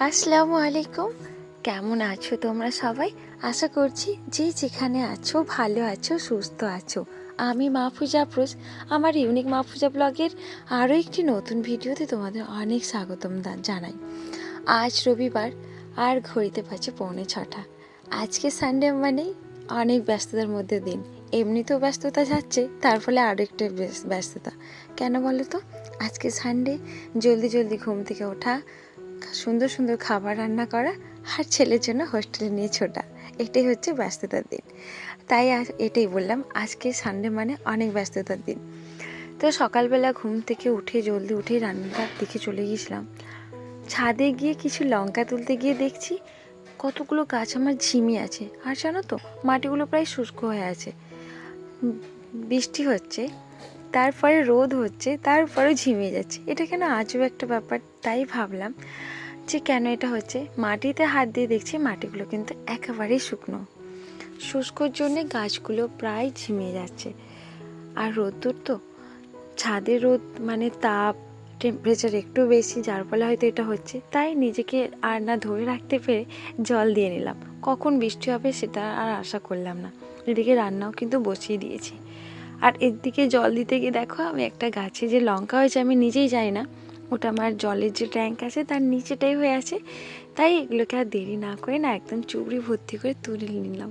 আসসালামু আলাইকুম কেমন আছো তোমরা সবাই? আশা করছি যে যেখানে আছো, ভালো আছো, সুস্থ আছো। আমি মাহফুজা আফরোজ। আমার ইউনিক মাহফুজা ব্লগের আরও একটি নতুন ভিডিওতে তোমাদের অনেক স্বাগতম জানাই। আজ রবিবার, আর ঘড়িতে পাচ্ছে পৌনে ছটা। আজকে সানডে মানে অনেক ব্যস্ততার মধ্যে দিন। এমনিতেও ব্যস্ততা যাচ্ছে, তার ফলে আরও একটা ব্যস্ততা। কেন বলো তো? আজকে সানডে জলদি জলদি ঘুম থেকে ওঠা সুন্দর সুন্দর খাবার রান্না করা আর ছেলের জন্য হোস্টেলে নিয়ে ছোটা। এটাই হচ্ছে ব্যস্ততার দিন। তাই আজ এটাই বললাম, আজকে সানডে মানে অনেক ব্যস্ততার দিন। তো সকালবেলা ঘুম থেকে উঠে জলদি উঠে রান্নাটার দিকে চলে গিয়েছিলাম। ছাদে গিয়ে কিছু লঙ্কা তুলতে গিয়ে দেখছি কতগুলো গাছ আমার ঝিমি আছে। আর জানো তো, মাটিগুলো প্রায় শুষ্ক হয়ে আছে। বৃষ্টি হচ্ছে, তারপরে রোদ হচ্ছে, তারপরে ঝিমিয়ে যাচ্ছে। এটা কেন আজও একটা ব্যাপার? তাই ভাবলাম যে কেন এটা হচ্ছে মাটিতে হাত দিয়ে দেখছি মাটিগুলো কিন্তু একেবারেই শুকনো। শুষ্কর জন্যে গাছগুলো প্রায় ঝিমিয়ে যাচ্ছে। আর রোদ্দুর তো, ছাদে রোদ মানে তাপ টেম্পারেচার একটু বেশি, যার ফলে হয়তো এটা হচ্ছে। তাই নিজেকে আর না ধরে রাখতে পেরে জল দিয়ে নিলাম। কখন বৃষ্টি হবে সেটা আর আশা করলাম না। এদিকে রান্নাও কিন্তু বসিয়ে দিয়েছি। আর এদিকে জল দিতে গিয়ে দেখো আমি একটা গাছে যে লঙ্কা হয়েছে আমি নিজেই যাই না। ওটা আমার জলের যে ট্যাঙ্ক আছে তার নিচেটাই হয়ে আছে। তাই এগুলোকে আর দেরি না করে না একদম চুবড়ি ভর্তি করে তুলে নিলাম।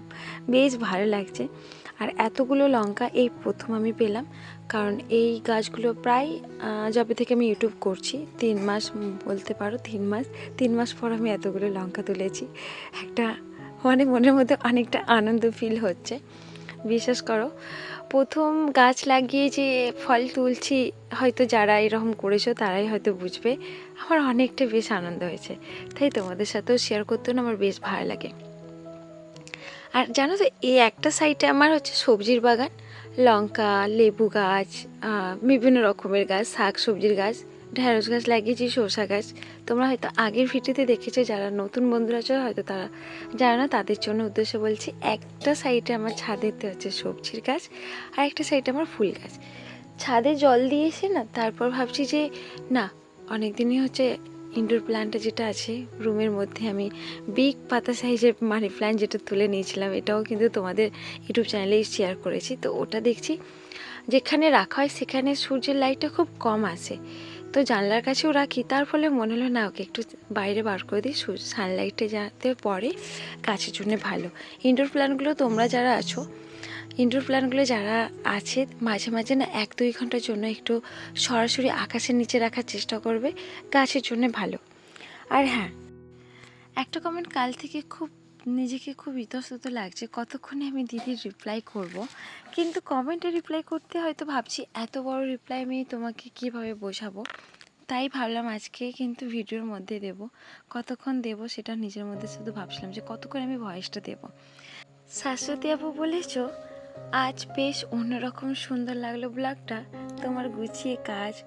বেশ ভালো লাগছে। আর এতগুলো লঙ্কা এই প্রথম আমি পেলাম। কারণ এই গাছগুলো প্রায় যবে থেকে আমি ইউটিউব করছি, তিন মাস বলতে পারো, তিন মাস তিন মাস পর আমি এতগুলো লঙ্কা তুলেছি। একটা মানে মনের মধ্যে অনেকটা আনন্দ ফিল হচ্ছে। বিশ্বাস করো প্রথম গাছ লাগিয়ে যে ফল তুলছি, হয়তো যারা এরকম করেছ তারাই হয়তো বুঝবে। আমার অনেকটা বেশ আনন্দ হয়েছে। তাই তোমাদের সাথেও শেয়ার করতেও আমার বেশ ভালো লাগে। আর জানো তো, এই একটা সাইডে আমার হচ্ছে সবজির বাগান। লঙ্কা, লেবু গাছ বিভিন্ন রকমের গাছ, শাক সবজির গাছ। ঢেঁড়স গাছ লাগিয়েছি শসা গাছ। তোমরা হয়তো আগের ভিডিওতে দেখেছ, যারা নতুন বন্ধুরা আছো, হয়তো তারা যারা না তাদের জন্য উদ্দেশ্যে বলছি, একটা সাইডে আমার ছাদেতে হচ্ছে সবজির গাছ, আর একটা সাইডে আমার ফুল গাছ। ছাদে জল দিয়েছে না, তারপর ভাবছি যে, না অনেক দিনই হচ্ছে ইনডোর প্ল্যান্টটা যেটা আছে রুমের মধ্যে আমি বিগ পাতা সাইজের মানি প্ল্যান্ট যেটা তুলে নিয়েছিলাম, এটাও কিন্তু তোমাদের ইউটিউব চ্যানেলেই শেয়ার করেছি। তো ওটা দেখছি, যেখানে রাখা হয়, সেখানে সূর্যের লাইটটা খুব কম আসে। তো জানলার কাছেও রাখি, তার ফলে মনে হলো, না, ওকে একটু বাইরে বার করে দিই সানলাইটে যাতে পড়ে গাছের জন্য ভালো। ইনডোর প্ল্যান্টগুলো তোমরা যারা আছো ইনডোর প্ল্যান্টগুলো যারা আছে, মাঝে মাঝে না এক দুই ঘণ্টার জন্য একটু সরাসরি আকাশের নিচে রাখার চেষ্টা করবে গাছের জন্য ভালো। আর হ্যাঁ একটা কমেন্ট কাল থেকে খুব নিজেকে খুব ইতস্তত লাগছে। কতক্ষণে আমি দিদির রিপ্লাই করব? কিন্তু কমেন্টে রিপ্লাই করতে হয়তো ভাবছি, এত বড় রিপ্লাই আমি তোমাকে কীভাবে বোঝাবো? তাই ভাবলাম আজকে কিন্তু ভিডিওর মধ্যে দেব। কতক্ষণ দেব সেটা নিজের মধ্যে শুধু ভাবছিলাম যে কতক্ষণ আমি ভয়েসটা দেব। শাশ্বতী আপু বলেছ, আজ বেশ অন্যরকম সুন্দর লাগল ব্লগটা তোমার গুছিয়ে কাজ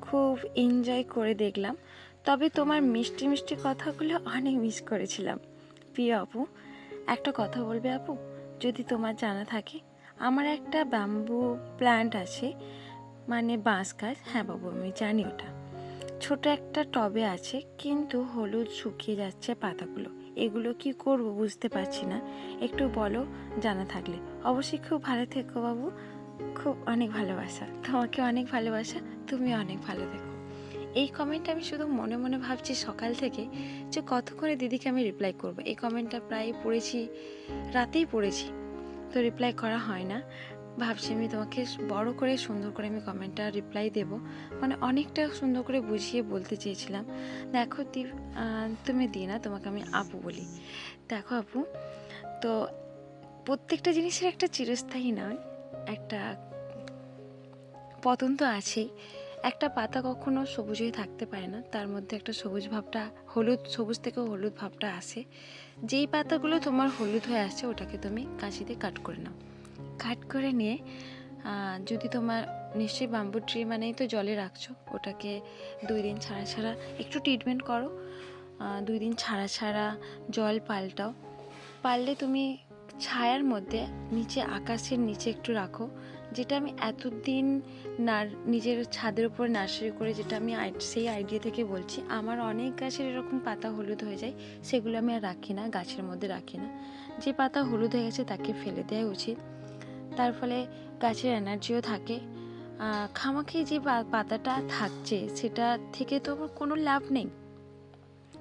খুব এনজয় করে দেখলাম। তবে তোমার মিষ্টি মিষ্টি কথাগুলো অনেক মিস করেছিলাম। প্রিয় আপু, একটা কথা বলবে আপু? যদি তোমার জানা থাকে, আমার একটা ব্যাম্বু প্ল্যান্ট আছে মানে বাঁশ গাছ। হ্যাঁ বাবু, আমি জানি ওটা। ছোট একটা টবে আছে, কিন্তু হলুদ শুকিয়ে যাচ্ছে পাতাগুলো। এগুলো কি করব বুঝতে পারছি না। একটু বলো, জানা থাকলে। অবশ্যই খুব ভালো থেকো বাবু। খুব অনেক ভালোবাসা। তোমাকে অনেক ভালোবাসা তুমি অনেক ভালো থেকো। এই কমেন্ট আমি শুধু মনে মনে ভাবছি সকাল থেকে যে কতক্ষণে দিদিকে আমি রিপ্লাই করব। এই কমেন্টটা প্রায় পড়েছি, রাতেই পড়েছি। তো রিপ্লাই করা হয় না। ভাবছি আমি তোমাকে বড় করে, সুন্দর করে আমি কমেন্টটা রিপ্লাই দেব। মানে অনেকটা সুন্দর করে বুঝিয়ে বলতে চেয়েছিলাম। দেখো তুমি দি না, তোমাকে আমি আপু বলি। দেখো আপু, তো প্রত্যেকটা জিনিসের একটা চিরস্থায়ী নয়, একটা পতন তো আছেই। একটা পাতা কখনো সবুজ হয়ে থাকতে পারে না। তার মধ্যে একটা সবুজ ভাবটা, হলুদ, সবুজ থেকে হলুদ ভাবটা আসে। যেই পাতাগুলো তোমার হলুদ হয়ে আসছে, ওটাকে তুমি কাঁচিতে কাট করে নাও। কাট করে নিয়ে যদি তোমার নিশ্চয়ই বাম্বু ট্রি মানেই তো জলে রাখছো, ওটাকে দুই দিন ছাড়া ছাড়া একটু ট্রিটমেন্ট করো। দুই দিন ছাড়া ছাড়া জল পাল্টাও। পারলে তুমি ছায়ার মধ্যে নিচে, আকাশের নিচে একটু রাখো। যেটা আমি এতদিন না নিজের ছাদের উপর নার্সারি করে যেটা আমি সেই আইডিয়া থেকে বলছি, আমার অনেক গাছের এরকম পাতা হলুদ হয়ে যায়, সেগুলো আমি আর রাখি না, গাছের মধ্যে রাখি না। যে পাতা হলুদ হয়ে গেছে তাকে ফেলে দেওয়া উচিত। তার ফলে গাছের এনার্জিও থাকে। খামাখে যে পাতাটা থাকছে, সেটা থেকে তো আমার কোনো লাভ নেই।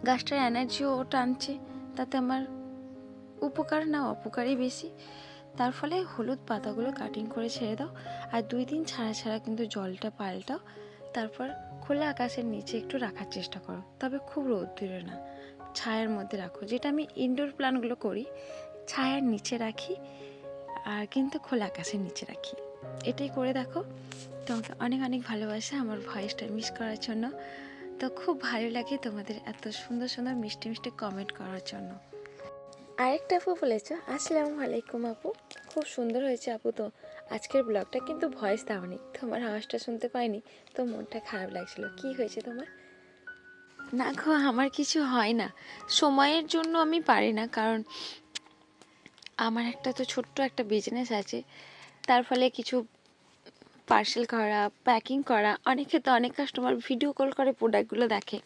গাছটার এনার্জিও টানছে, তাতে আমার উপকার না, অপকারই বেশি। তার ফলে হলুদ পাতাগুলো কাটিং করে ছেড়ে দাও। আর দুই দিন ছাড়া ছাড়া কিন্তু জলটা পাল্টাও। তারপর খোলা আকাশের নিচে একটু রাখার চেষ্টা করো। তবে খুব রোদ্দুরে না। ছায়ার মধ্যে রাখো। যেটা আমি ইনডোর প্ল্যানগুলো করি, ছায়ার নিচে রাখি, আর কিন্তু খোলা আকাশের নিচে রাখি। এটাই করে দেখো। তোমাকে অনেক অনেক ভালোবাসা আমার ভয়েসটা মিস করার জন্য। তো খুব ভালো লাগে তোমাদের এত সুন্দর সুন্দর মিষ্টি মিষ্টি কমেন্ট করার জন্য। আরেকটা আপু বলেছ, আসসালামু আলাইকুম আপু। খুব সুন্দর হয়েছে আপু তো। আজকের ব্লগটা কিন্তু ভয়েস দাওনি তোমার আওয়াজটা শুনতে পাইনি, তো মনটা খারাপ লাগছিল। কি হয়েছে তোমার? না গো, আমার কিছু হয় না। সময়ের জন্য আমি পারি না, কারণ আমার একটা তো ছোট্ট একটা বিজনেস আছে। তার ফলে কিছু পার্সেল করা প্যাকিং করা, অনেকে তো অনেক কাস্টমার ভিডিও কল করে প্রোডাক্টগুলো দেখে।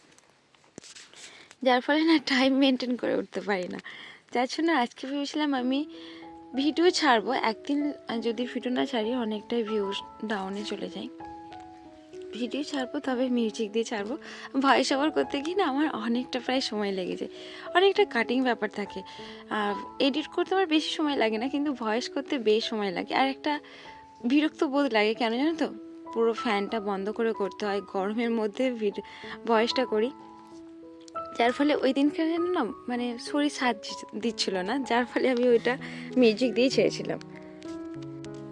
যার ফলে না টাইম মেনটেন করে উঠতে পারি না। যার জন্য আজকে ভেবেছিলাম আমি ভিডিও ছাড়বো। একদিন যদি ভিডিও না ছাড়ি, অনেকটাই ভিউজ ডাউনে চলে যায়। ভিডিও ছাড়বো, তবে মিউজিক দিয়ে ছাড়বো। ভয়েস ওভার করতে গিয়ে না আমার অনেকটা প্রায় সময় লেগে যায়। অনেকটা কাটিং ব্যাপার থাকে। এডিট করতে আমার বেশি সময় লাগে না, কিন্তু ভয়েস করতে বেশ সময় লাগে। আর একটা বিরক্ত বোধ লাগে, কেন জানো তো? পুরো ফ্যানটা বন্ধ করে করতে হয়। গরমের মধ্যে ভয়েসটা করি। যার ফলে ওই দিনকার না মানে শরীর সাথ দিচ্ছ- দিচ্ছিল না, যার ফলে আমি ওইটা মিউজিক দিয়ে ছেড়েছিলাম।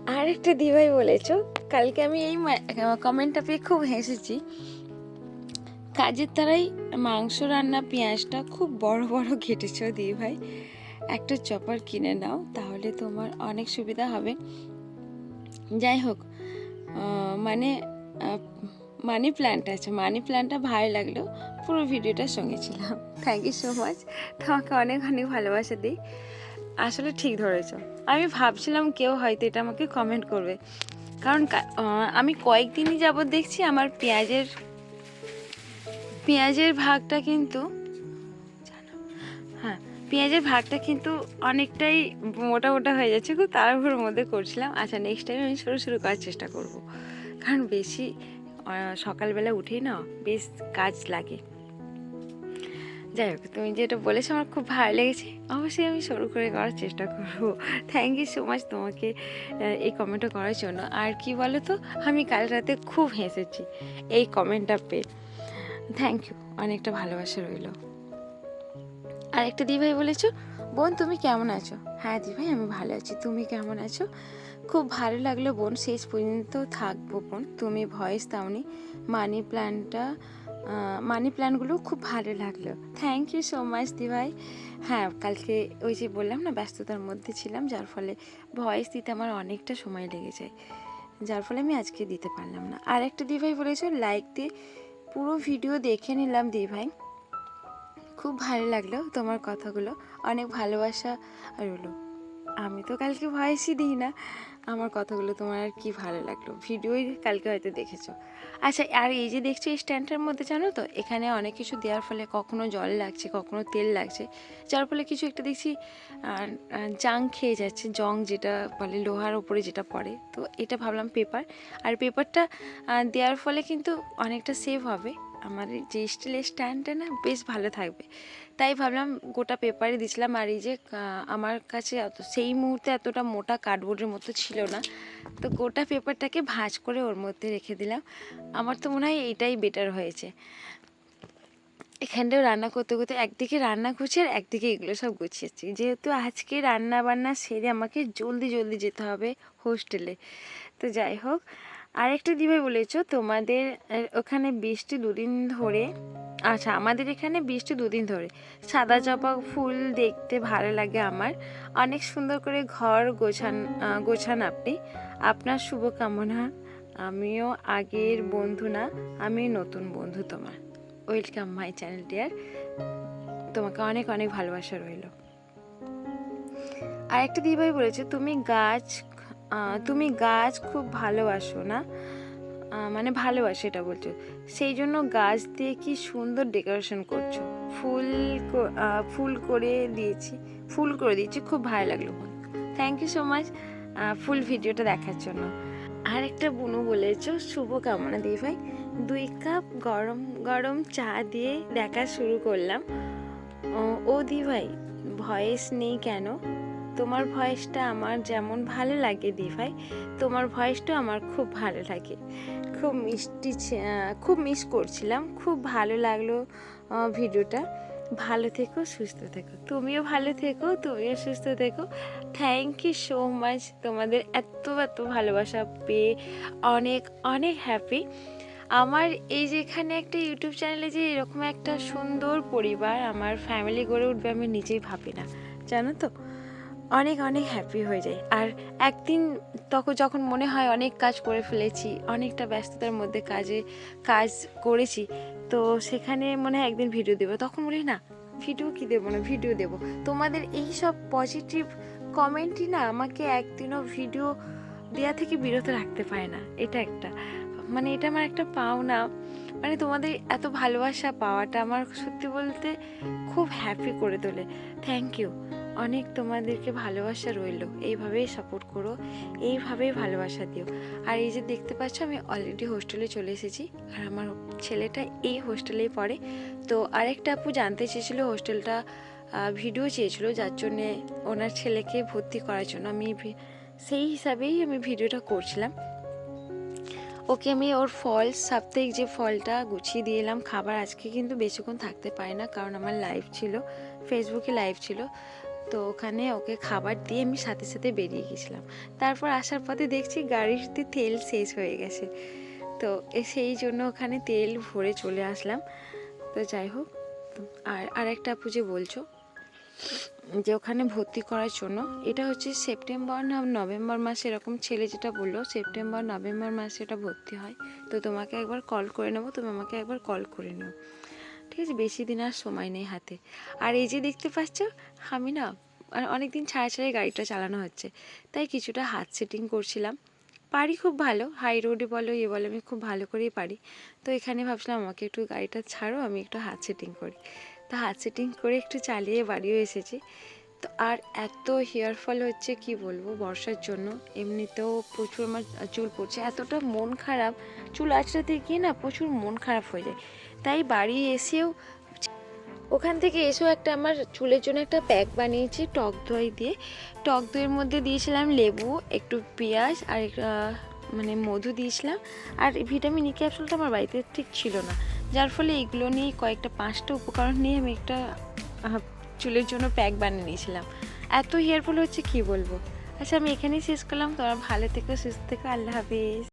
আর একটা দিভাই বলেছ, কালকে আমি এই কমেন্টটা পেয়ে খুব হেসেছি। কাজের তারাই মাংস রান্না, পেঁয়াজটা খুব বড় বড় ঘেটেছ দিদি ভাই একটা চপার কিনে নাও, তাহলে তোমার অনেক সুবিধা হবে। যাই হোক মানে মানি প্ল্যান্ট আছে মানি প্ল্যান্টটা ভালো লাগল। পুরো ভিডিওটার সঙ্গে ছিলাম। থ্যাংক ইউ সো মাচ তোমাকে অনেক অনেক ভালোবাসা দিই। আসলে ঠিক ধরেছ। আমি ভাবছিলাম কেউ হয়তো এটা আমাকে কমেন্ট করবে। কারণ আমি কয়েকদিনই যাবৎ দেখছি আমার পেঁয়াজের পেঁয়াজের ভাগটা কিন্তু হ্যাঁ পেঁয়াজের ভাগটা কিন্তু অনেকটাই মোটা মোটা হয়ে যাচ্ছে খুব তাড়াহুড়োর মধ্যে করছিলাম। আচ্ছা নেক্সট টাইম আমি শুরু শুরু করার চেষ্টা করব। কারণ বেশি সকালবেলা উঠেই না বেশ কাজ লাগে। যাই হোক, তুমি যেটা বলেছ আমার খুব ভালো লেগেছে। অবশ্যই আমি শুরু করে করার চেষ্টা করব। থ্যাংক ইউ সো মাচ তোমাকে এই কমেন্টটা করার জন্য। আর কি বলো তো আমি কাল রাতে খুব হেসেছি এই কমেন্টটা পেয়ে। থ্যাংক ইউ অনেকটা ভালোবাসা রইল। আর একটা দিভাই বলেছ, বোন, তুমি কেমন আছো? হ্যাঁ দিভাই, আমি ভালো আছি। তুমি কেমন আছো? খুব ভালো লাগল বোন, শেষ পর্যন্ত থাকব বোন। তুমি ভয়েস দাওনি। মানি প্ল্যানটা মানি প্ল্যানগুলো খুব ভালো লাগল। থ্যাংক ইউ সো মাচ দিভাই হ্যাঁ কালকে ওই যে বললাম না, ব্যস্ততার মধ্যে ছিলাম, যার ফলে ভয়েস দিতে আমার অনেকটা সময় লেগে যায়। যার ফলে আমি আজকে দিতে পারলাম না। আর একটা দিভাই বলেছ লাইক দিয়ে পুরো ভিডিও দেখে নিলাম দিভাই খুব ভালো লাগল তোমার কথাগুলো। অনেক ভালোবাসা রইল আমি তো কালকে ভয়েসই দিই না। আমার কথাগুলো তোমার আর কি ভালো লাগল? ভিডিওই কালকে হয়তো দেখেছ। আচ্ছা আর এই যে দেখছ এই স্ট্যান্ডটার মধ্যে, জানো তো? এখানে অনেক কিছু দেওয়ার ফলে কখনো জল লাগছে, কখনো তেল লাগছে। যার ফলে কিছু একটা দেখছি জাং খেয়ে যাচ্ছে, জং যেটা বলে লোহার ওপরে যেটা পড়ে। তো এটা ভাবলাম পেপার। আর পেপারটা দেওয়ার ফলে কিন্তু অনেকটা সেভ হবে। আমার যে স্টিলের স্ট্যান্ডটা না বেশ ভালো থাকবে। তাই ভাবলাম গোটা পেপারে দিছিলাম আর এই যে আমার কাছে অত সেই মুহূর্তে এতটা মোটা কার্ডবোর্ডের মতো ছিল না। তো গোটা পেপারটাকে ভাঁজ করে ওর মধ্যে রেখে দিলাম। আমার তো মনে হয় এইটাই বেটার হয়েছে। এখানটাও রান্না করতে করতে একদিকে রান্না করছি আর একদিকে এগুলো সব গুছিয়েছি যেহেতু আজকে রান্না বান্না সেরে আমাকে জলদি জলদি যেতে হবে হোস্টেলে। তো যাই হোক আরেকটা দিভাই বলেছ? তোমাদের ওখানে বৃষ্টি দুদিন ধরে আচ্ছা আমাদের এখানে বৃষ্টি দুদিন ধরে। সাদা জবা ফুল দেখতে ভালো লাগে আমার। অনেক সুন্দর করে ঘর গোছান গোছান আপনি। আপনার শুভকামনা। আমিও আগের বন্ধু না, আমি নতুন বন্ধু তোমার। ওয়েলকাম মাই চ্যানেল ডিয়ার তোমাকে অনেক অনেক ভালোবাসা রইল। আর একটা দিদিভাই বলেছে, তুমি গাছ তুমি গাছ খুব ভালোবাসো না? মানে ভালোবাসো এটা বলছো। সেই জন্য গাছ দিয়ে কি সুন্দর ডেকোরেশন করছ? ফুল ফুল করে দিয়েছি, ফুল করে দিয়েছি, খুব ভালো লাগল thank you so much full ভিডিওটা দেখার জন্য। আর একটা বুনু বলেছ, শুভ কামনা দিই ভাই। দুই কাপ গরম গরম চা দিয়ে দেখা শুরু করলাম। ও দি ভাই ভয়েস নেই কেন? তোমার ভয়েসটা আমার যেমন ভালো লাগে দি ভাই তোমার ভয়েসটাও আমার খুব ভালো লাগে। খুব মিষ্টি খুব মিস করছিলাম, খুব ভালো লাগল ভিডিওটা। ভালো থেকো, সুস্থ থেকো। তুমিও ভালো থেকো, তুমিও সুস্থ থেকো। থ্যাংক ইউ সো মাচ তোমাদের এত এত ভালোবাসা পেয়ে অনেক অনেক হ্যাপি আমার এই যেখানে একটা ইউটিউব চ্যানেলে যে এরকম একটা সুন্দর পরিবার, আমার ফ্যামিলি গড়ে উঠবে আমি নিজেই ভাবি না। জানো তো? অনেক অনেক হ্যাপি হয়ে যায় আর একদিন তখন যখন মনে হয় অনেক কাজ করে ফেলেছি, অনেকটা ব্যস্ততার মধ্যে কাজে, কাজ করেছি, তো সেখানে মনে হয় একদিন ভিডিও দেবো। তখন বলি, না ভিডিও কি দেবো না? ভিডিও দেবো। তোমাদের এই সব পজিটিভ কমেন্টই না আমাকে একদিনও ভিডিও দেওয়া থেকে বিরত রাখতে পারে না। এটা একটা। মানে এটা আমার একটা পাওনা। মানে তোমাদের এত ভালোবাসা পাওয়াটা আমার সত্যি বলতে খুব হ্যাপি করে তোলে। থ্যাংক ইউ অনেক তোমাদেরকে ভালোবাসা রইল। এইভাবেই সাপোর্ট করো, এইভাবেই ভালোবাসা দিও। আর এই যে দেখতে পাচ্ছ, আমি অলরেডি হোস্টেলে চলে এসেছি, আর আমার ছেলেটা এই হোস্টেলেই পড়ে। তো আরেকটা আপু জানতে চেয়েছিল হোস্টেলটা ভিডিও চেয়েছিল, যার জন্যে ওনার ছেলেকে ভর্তি করার জন্য। আমি সেই হিসাবেই আমি ভিডিওটা করছিলাম। ওকে আমি ওর ফল সাপ্তাহিক যে ফলটা গুছিয়ে দিয়ে এলাম, খাবার আজকে কিন্তু বেশিক্ষণ থাকতে পারে না, কারণ আমার লাইভ ছিল ফেসবুকে লাইভ ছিল। তো ওখানে ওকে খাবার দিয়ে আমি সাথে সাথে বেরিয়ে গেছিলাম। তারপর আসার পথে দেখছি গাড়িতে তেল শেষ হয়ে গেছে। তো সেই জন্য ওখানে তেল ভরে চলে আসলাম। তো যাই হোক, আর আরেকটা আপু যে বলছো, যে ওখানে ভর্তি করার জন্য, এটা হচ্ছে সেপ্টেম্বর না নভেম্বর মাসে এরকম ছেলে যেটা বলল, সেপ্টেম্বর, নভেম্বর মাসে এটা ভর্তি হয়। তো তোমাকে একবার কল করে নেব, তুমি আমাকে একবার কল করে নিও। ঠিক আছে বেশি দিন আর সময় নেই হাতে। আর এই যে দেখতে পাচ্ছ, আমি না অনেক দিন ছাড়া ছাড়াই গাড়িটা চালানো হচ্ছে। তাই কিছুটা হাত সেটিং করছিলাম। পারি খুব ভালো হাই রোডে বলো ইয়ে বলো, আমি খুব ভালো করেই পারি। তো এখানে ভাবছিলাম, আমাকে একটু গাড়িটা ছাড়ো, আমি একটু হাত সেটিং করি। তো হাত সেটিং করে একটু চালিয়ে বাড়িও এসেছি। তো আর এত হেয়ার ফল হচ্ছে, কি বলব, বর্ষার জন্য। এমনিতেও প্রচুর আমার চুল পড়ছে, এতটা মন খারাপ। চুল আঁচড়াতে গিয়ে না প্রচুর মন খারাপ হয়ে যায়। তাই বাড়ি এসেও ওখান থেকে এসেও একটা আমার চুলের জন্য একটা প্যাক বানিয়েছি, টক দই দিয়ে। টক দইয়ের মধ্যে দিয়েছিলাম লেবু, একটু পেঁয়াজ আর মানে মধু দিয়েছিলাম। আর ভিটামিন ই ক্যাপসুলটা আমার বাড়িতে ঠিক ছিল না। যার ফলে এগুলো নিয়ে কয়েকটা পাঁচটা উপকরণ নিয়ে আমি একটা চুলের জন্য প্যাক বানিয়ে নিয়েছিলাম। এত হেয়ারফল হচ্ছে কি বলব? আচ্ছা আমি এখানেই শেষ করলাম। তোমার ভালো থেকো, সুস্থ থেকো। আল্লাহ হাফিজ।